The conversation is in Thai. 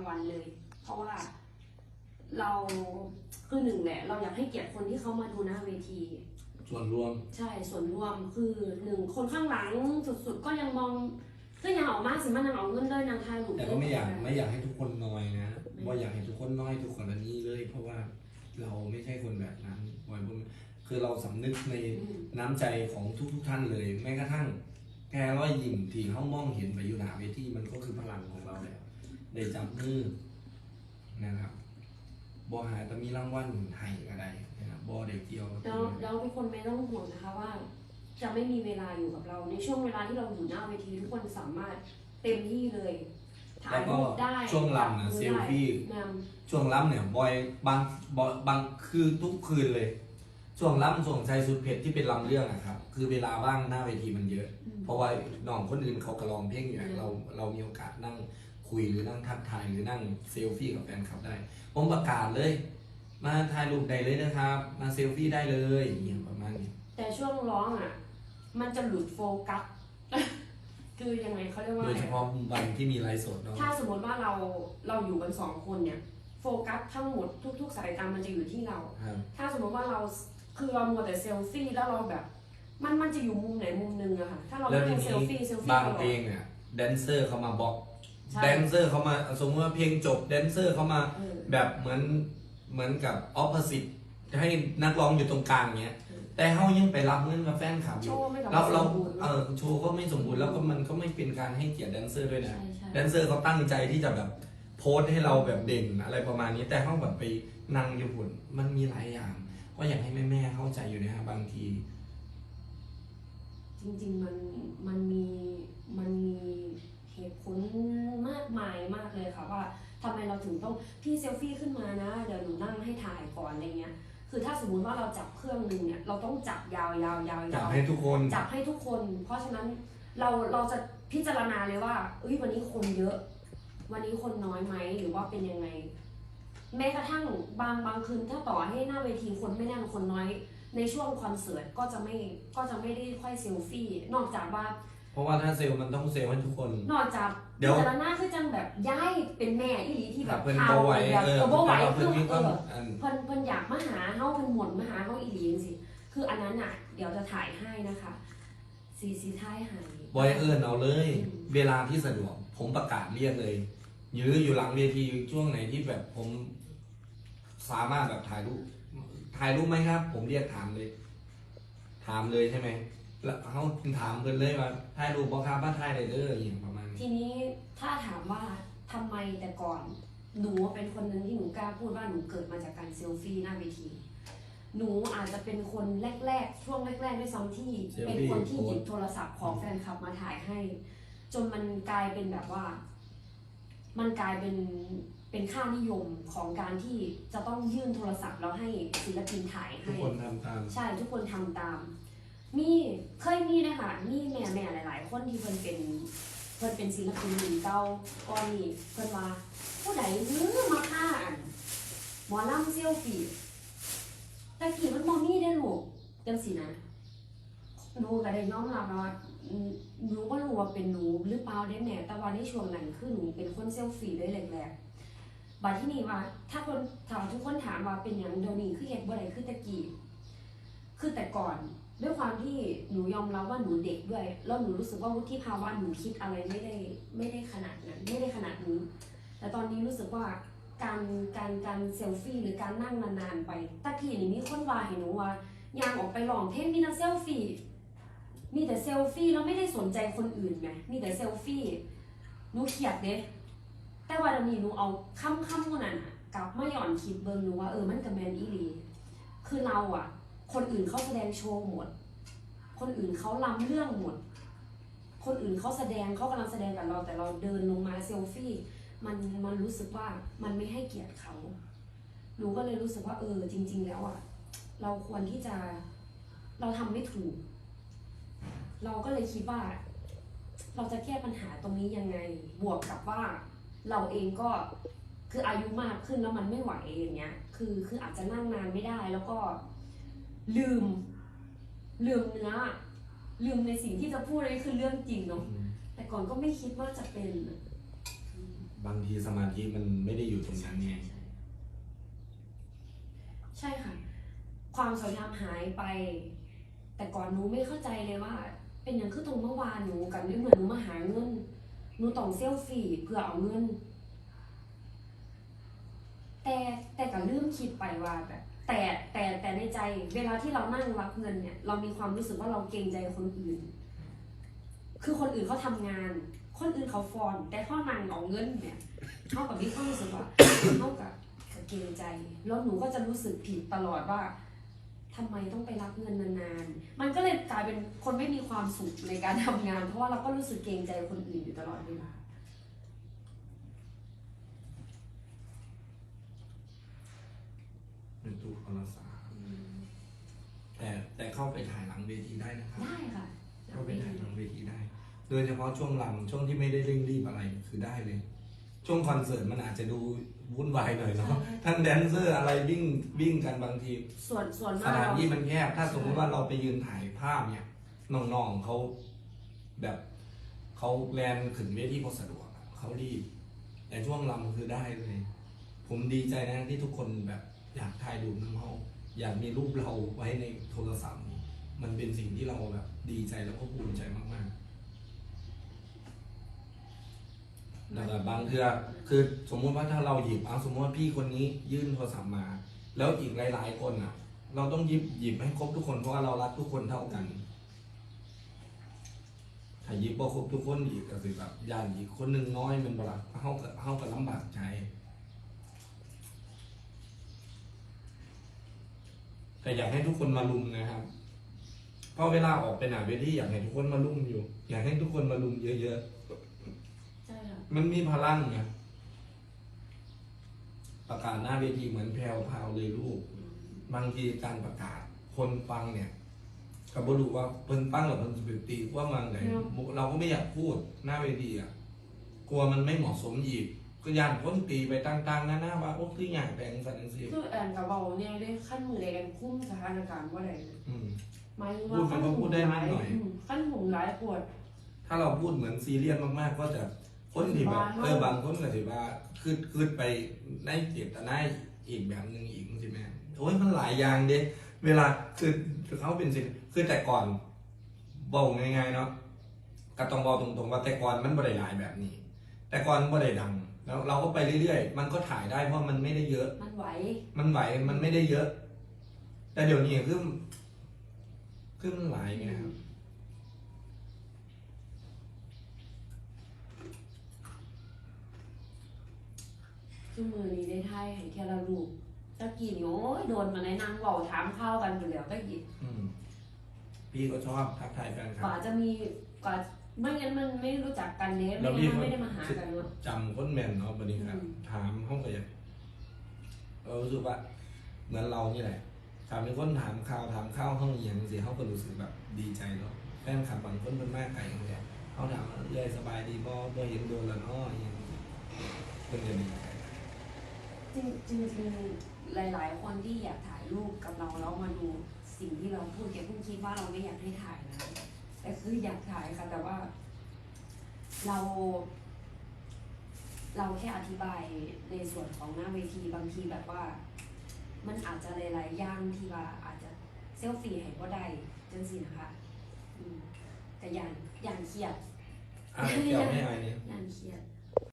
างวัลเลย เพราะว่าเราคือหนึ่งแหละ เราอยากให้เกียรติคนที่เขามาดูหน้าเวที ส่วนรวม ใช่ส่วนรวมคือหนึ่งคนข้างหลังสุดๆก็ยังมองก็ยังเอามากสิมันยังเอาเงินด้วยนางทายหลุดแต่ก็ไม่อยากไม่อยากให้ทุกคนน้อยนะว่าอยากให้ทุกคนน้อยทุกคนละนี้เลย เพราะว่าเราไม่ใช่คนแบบนั้นบอยบุญคือเราสำนึกในอืมน้ำใจของทุกทุกๆท่านเลย แม้กระทั่งแค่ร้อยยิ้มที่เขามองเห็นไปอยู่หน้าเวทีมันก็คือพลังของเราแล้ว ได้จับมือนะครับบอหายแต่มีรางวัลให้ก็ได้นะครับบอเด็กเดียวแล้วแล้วทุกคนไม่ต้องห่วงนะคะว่า จะไม่มีเวลาอยู่กับเรา ในช่วงเวลาที่เราอยู่หน้าเวทีทุกคนสามารถเต็มที่เลยถ่าแล้ยวก็รูปได้ช่วงลำนะจับมือเซลฟี่ได้นช่วงล้ำเนี่ยบอยบางบอยบางคือทุกคืนเลย ช่วงล้ำช่วงใจสุดเผ็ดที่เป็นลำเรื่องอะครับ คือเวลาว่างหน้าเวทีมันเยอะอืมเพราะว่าน้องคนอื่นเขากระลองเพลงอยู่อะเราเรามีโอกาสนั่ง คุยหรือนั่งทักทายหรือนั่งเซลฟี่กับแฟนคลับได้ ผมประกาศเลย มาถ่ายรูปได้เลยนะครับ มาเซลฟี่ได้เลยอย่างเงี้ยประมาณนี้แต่ช่วงร้องอะ มันจะหลุดโฟกัส คือยังไงเขาเรียกว่าโดอะยไรเฉพาะวันที่มีไลฟ์สดเนาะถ้าสมมติว่าเราเราอยู่กันสองคนเนี่ย โฟกัสทั้งหมดทุก ๆ สายตามันจะอยู่ที่เรา ครับถ้าสมมติว่าเราคือเรามัวแต่เซลฟี่แล้วเราแบบ มันมันจะอยู่มุมไหนมุมหนึงอะค่ะ ถ้าเราแล้วไม่ทีเซลนี้ฟี่เซลฟี่บางตลอดเพลงเนี่ยแดนเซอร์เขามาบล็อก ใช่แดนเซอร์เขามาสมมติว่าเพลงจบแดนเซอร์เขามาเออแบบเหมือนเหมือนกับออ p อ s สิตให้นักร้องอยู่ตรงกลางเงี้ยอืมแต่เขายังไปรับเงินกับแฟนคลับอโชยู่ว์ไม่กับเราเราสมบูรณ์เออโชว์ก็ไม่สมบูรณ์แล้วก็มันก็ไม่เป็นการให้เกียรติแดนเซอร์ด้วยนะ ใช่ใช่แดนเซอร์เขาตั้งใจที่จะแบบโพสต์ให้เราแบบเด่นอะไรประมาณนี้ แต่เขาแบบไปนั่งอยู่หุ่นมันมีหลายอย่าง ก็อยากให้แม่ๆเข้าใจอยู่นะฮะบางที จริง ๆ มันมันมีมันมีเหตุผลมาก มายมากเลยค่ะว่าทำไมเราถึงต้องพี่เซลฟี่ขึ้นมานะ เดี๋ยวหนูนั่งให้ถ่ายก่อนอะไรเงี้ยคือถ้าสมมุติว่าเราจับเครื่องหนึ่งเนี่ยเราต้องจับยาวยาวยาวจับยาวให้ทุกคนจับให้ทุกคน เพราะฉะนั้นเราเราจะพิจารณาเลยว่าเอ้ยวันนี้คนเยอะ วันนี้คนน้อยไหมหรือว่าเป็นยังไง แม้กระทั่งบางบางคืนถ้าต่อให้หน้าเวทีคนไม่แน่นคนน้อย ในช่วงคอนเสิร์ตก็จะไม่ก็จะไม่ได้ค่อยเซลฟี่ นอกจากว่า เพราะว่าถ้าเซลล์มันต้องเซลล์ให้ทุกคน นอกจาก เดี๋ยวพิจารณาคือจังแบบย้ายเป็นแม่อีหลีที่แบถ้าบเพิ่นข่าบ่วไหวแบบเออเออบ่ไหวแต่ว่าคืเพิ่นอมีคเอวามอ อัน เพิ่นเพิ่นอยากมาหาเฮาเพิ่นหมุนมาหาเฮาอีหลีจังสิคืออันนั้นน่ะ เดี๋ยวจะถ่ายให้นะคะสีสีท้ายให้ บอยเอิญเอาเลย อืม เวลาที่สะดวก ผมประกาศเรียกเลยยื้ออยู่หลังเวทีช่วงไหนที่แบบผม สามารถแบบถ่ายรูปถ่ายรูปไหมครับ ผมเรียกถามเลย ถามเลยใช่ไหม แล้วเขาถามเพิ่นเลยว่าถ่ายรูปบ่ครับว่าถ่ายได้เด้ออย่างประมาณนี้ ทีนี้ถ้าถามว่าทำไมแต่ก่อนหนูเป็นคนหนึ่งที่หนูกล้าพูดว่าหนูเกิดมาจากการเซลฟี่หน้าเวที หนูอาจจะเป็นคนแรกๆ ช่วงแรกๆด้วยซ้ำที่ เซลฟี่ เป็นคนที่โพสต์หยิบโทรศัพท์ของแฟนคลับมาถ่ายให้ จนมันกลายเป็นแบบว่า มันกลายเป็นเป็นค่านิยมของการที่จะต้องยื่นโทรศัพท์แล้วให้ศิลปินถ่ายทุกให้คนทำตาม ใช่ทุกคนทำตาม มีเคยมีนะคะมีแม่แม่หลาย ๆ คนที่เพิ่นเป็นเพิ่นเป็นศิลปินหญิงเก่าก่อนนี่เพิ่นว่าผู้ใดฮือมาฆ่าอันหมอลำเซียวฟีต่กี้มันบ่มีได้อลูกจังสินะหนูก็ได้ยอมรับว่าหนูบ่รู้ว่าเป็นหนูหรือเปล่าได้แม่แต่ว่าในช่วงนั้นคือหนูเป็นคนเซลฟี่เลยแรกๆบัดที่นี่ว่า ถ้าคนถามทุกคนถามว่าเป็นหยังเดี๋ยวนี้คือเฮ็ดบ่ได้คือตะกี้คือแต่ก่อน ด้วยความที่หนูยอมรับว่าหนูเด็กด้วย แล้วหนูรู้สึกว่าวุฒิภาวะหนูคิดอะไรไม่ได้ไม่ได้ขนาดนั้นไม่ได้ขนาดนี้แต่ตอนนี้รู้สึกว่าการการการเซลฟี่หรือการนั่งนานๆไปตะกี้นี่มีคนว่าให้หนูว่ายางออกไปลองเท่นมีแต่เซลฟี่ มีแต่เซลฟี่แล้วไม่ได้สนใจคนอื่นไงมีแต่เซลฟี่หนูเขียดเด้แต่ว่าเดี๋ยวนี้หนูเอาค่ำคำพวกนั้นอะกลับมาหย่อนคิดเบิ่งหนูว่าเออมันกับแมนอีหลีคือเราอะ คนอื่นเขาแสดงโชว์หมด คนอื่นเขาล้ำเรื่องหมด คนอื่นเขาแสดงเขากำลังแสดงกับเรา แต่เราเดินลงมาเซลฟี่ มันมันรู้สึกว่ามันไม่ให้เกียรติเขาหนูก็เลยรู้สึกว่าเออจริง ๆ แล้วอะเราควรที่จะเราทำไม่ถูก เราก็เลยคิดว่า เราจะแก้ปัญหาตรงนี้ยังไง บวกกับว่า เราเองก็คืออายุมากขึ้นแล้วมันไม่ไหวอย่างเงี้ย คือคืออาจจะนั่งนานไม่ได้แล้วก็ ลืม ลืมเนื้อ ลืมในสิ่งที่จะพูดเลยคือเรื่องจริงเนาะแต่ก่อนก็ไม่คิดว่าจะเป็นอะบางทีสมาธิมันไม่ได้อยู่ตรงนั้นไงใช่ค่ะ ความสวยงามหายไป แต่ก่อนหนูไม่เข้าใจเลยว่า เป็นอย่างคือตรงเมื่อวานหนูกับนี่เหมือนหนูมาหาเงินหนูต้องเซลฟี่เพื่อเอาเงิน แต่แต่ก็ลืมคิดไปว่าแบบแต่แต่แต่ใน ใจ เวลาที่เรานั่งรับเงินเนี่ย เรามีความรู้สึกว่าเราเกรงใจคนอื่น คือคนอื่นเขาทำงาน คนอื่นเขาฟอนแต่เขานั่งเอาเงินเนี่ยเท่ากับมีควารู้สึกว่าเท่ากับเกรงใจ แล้วหนูก็จะรู้สึกผิดตลอดว่าทำไมต้องไปรับเงินนานๆ มันก็เลยกลายเป็นคนไม่มีความสุขในการทำงาน เพราะว่าเราก็รู้สึกเกรงใจคนอื่นอยู่ตลอดเวลาเป็นตู้โทรศัพท์แต่ แต่เข้าไปถ่ายหลังเวทีได้นะครับได้ค่ะเข้าไปถ่ายหลังเวทีได้ โดยเฉพาะช่วงลำช่วงที่ไม่ได้เร่งรีบอะไรคือได้เลย ช่วงคอนเสิร์ตมันอาจจะดูวุ่นวายหน่อยเนาะทั้งแดนเซอร์อะไรวิ่งวิ่งกันบางที ส่วนส่วนสมากถานเราที่มันแคบถ้าสมมติว่าเราไปยืนถ่ายภาพเนี่ยน้องๆเขาแบบเขาแลนขึ้นเวทีพอสะดวกอะเขารีบ แต่ช่วงลำคือได้เลย ผมดีใจนะที่ทุกคนแบบอยากถ่ายรูปน้ำเขา อยากมีรูปเราไว้ในโทรศัพท์ มันเป็นสิ่งที่เราแบบดีใจแล้วก็ภูมิใจมากๆแล้วก็บางเทือคือสมมติว่าถ้าเราหยิบเอาสมมติว่าพี่คนนี้ยื่นโทรศัพท์มา แล้วอีกหลาย ๆ คนอะ เราต้องยิบหยิบให้ครบทุกคนเพราะว่าเรารักทุกคนเท่ากันถ้ายิบบ่ครบทุกคนอีกก็คือแบบย่านอีกคนหนึ่งน้อยมันบ่ละเฮากับเฮากับลำบากใจ แต่อยากให้ทุกคนมาลุมนะครับเพราะเวลาออกไปหนาเวทีอยากให้ทุกคนมาลุมอยู่ อยากให้ทุกคนมาลุมเยอะใช่ค่ะๆ มันมีพลังไงประกาศหน้าเวทีเหมือนแพรวพราวเลยลูก บางทีการประกาศคนฟังเนี่ยก็บ่รู้ว่าเพิ่นฟังหรือเพิ่นสิไปตีว่ามันไหนเราก็ไม่อยากพูดหน้าเวทีอะ กลัวมันไม่เหมาะสมอีก ก็ย่านคนตีไปต่างๆนานาว่าโอ้คืออย่างแปลงสันนิสิคือแอนกับเบาเนี่ยได้ขั้นมือเลยแอนคุ้มสถานการณ์ว่าอะไรอืม หมายถึงพูว่าดมันก็พูดได้นิดหน่อย มขั้นหุงร้ายปวด ถ้าเราพูดเหมือนซีเรียสมากๆ ก็จะคนที่แบบบ้าเนอะเออบางคนก็ถือว่าคือคือไปในเจตนาอีกแบบหนึ่งอีกใช่ไหมโอ้ยมันหลายอย่างเด้เวลาคือคือเขาเป็นสิคือแต่ก่อนบอกง่ายๆเนาะก็ต้องบอกตรงๆว่าแต่ก่อนมันบ่ได้หลายแบบนี้ แต่ก่อนบ่ได้ดัง แล้วเราก็ไปเรื่อยๆ มันก็ถ่ายได้เพราะมันไม่ได้เยอะ มันไหว มันไหวมันไม่ได้เยอะ แต่เดี๋ยวนี้คือคือมันหลายไงครับคือมือนี้ได้ไทยให้แค่ละลูกตะกี้นี่โอ้ยโดนมาในนางเบาถามข้าวกันไปแล้วตะกี้อืมพี่ก็ชอบทักทายแฟนคกลับว่าจะมีกว่า ไม่งั้นมันไม่รู้จักกันเด้แล้ไม่วพี่งั้นก็ไม่ได้มาหากันเนาะจำคนแม่นเนาะบันนี้ครับอืมถามเขาก็จะเรารู้สึกว่าเหมือนเรานี่แหละถามเป็นคนถามข่าวถามข้าวห้องเอียงสิเขาก็รู้สึกแบบดีใจเนาะแฟนคลับบางคนเป็นมากไก่เขาเนี่ยเขาถามว่าเลยสบายดีบ่บ่เห็นโดนละเนาะอหย่างนี้เพิ่นจะดีใจจริงจริงจริงหลาย ๆ คนที่อยากถ่ายรูปกับเราแล้วมาดูสิ่งที่เราพูดแกเพิ่งคิดว่าเราไม่อยากให้ถ่ายนะ แต่คืออยากถ่ายค่ะ แต่ว่า เรา เราแค่อธิบายในส่วนของหน้าเวทีบางทีแบบว่า มันอาจจะหลายๆอย่างที่ว่า อาจจะเซลฟี่ให้ก็ได้จังสินะคะอืมแต่อย่างอย่างเครียด อะเกี่ยวไม่อายเนี่ย อย่างเครียด